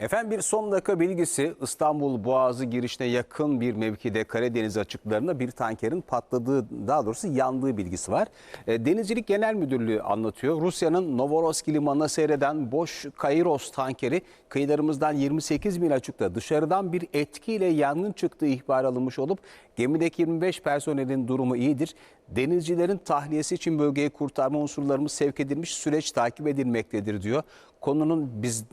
Efendim bir son dakika bilgisi İstanbul Boğazı girişine yakın bir mevkide Karadeniz açıklarında bir tankerin patladığı daha doğrusu yandığı bilgisi var. E, Denizcilik Genel Müdürlüğü anlatıyor. Rusya'nın Novorossiysk limanına seyreden boş Kairos tankeri kıyılarımızdan 28 mil açıkta dışarıdan bir etkiyle yangın çıktığı ihbar alınmış olup gemideki 25 personelin durumu iyidir. Denizcilerin tahliyesi için bölgeye kurtarma unsurlarımız sevk edilmiş süreç takip edilmektedir diyor. Konunun bizim,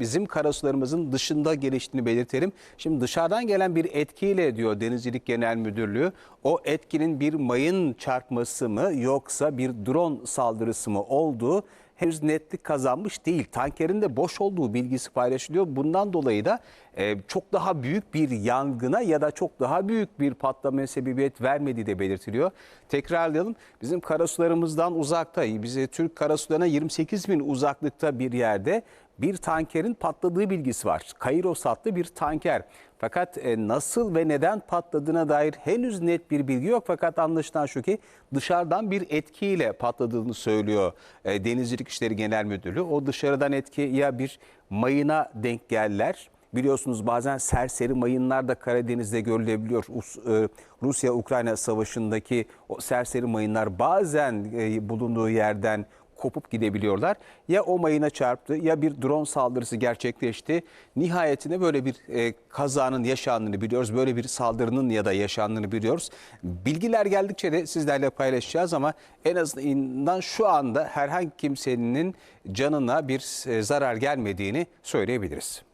bizim karasularımızın dışında geliştiğini belirtelim. Şimdi dışarıdan gelen bir etkiyle diyor Denizcilik Genel Müdürlüğü o etkinin bir mayın çarpması mı yoksa bir drone saldırısı mı olduğu henüz netlik kazanmış değil. Tankerin de boş olduğu bilgisi paylaşılıyor. Bundan dolayı da e, çok daha büyük bir yangına ya da çok daha büyük bir patlamaya sebebiyet vermediği de belirtiliyor. Tekrarlayalım. Bizim karasularımızdan uzakta, bize Türk karasularına 28 bin uzaklıkta bir yerde bir tankerin patladığı bilgisi var. Kairos adlı bir tanker. Fakat e, nasıl ve neden patladığına dair henüz net bir bilgi yok. Fakat anlaşılan şu ki dışarıdan bir etkiyle patladığını söylüyor e, Denizcilik İşleri Genel Müdürlüğü. O dışarıdan etki ya bir mayına denk gelirler. Biliyorsunuz bazen serseri mayınlar da Karadeniz'de görülebiliyor. E, Rusya-Ukrayna savaşındaki o serseri mayınlar bazen bulunduğu yerden kopup gidebiliyorlar. Ya o mayına çarptı ya bir drone saldırısı gerçekleşti. Nihayetinde böyle bir e, kazanın yaşandığını biliyoruz. Böyle bir saldırının ya da yaşandığını biliyoruz. Bilgiler geldikçe de sizlerle paylaşacağız ama en azından şu anda herhangi kimsenin canına bir e, zarar gelmediğini söyleyebiliriz.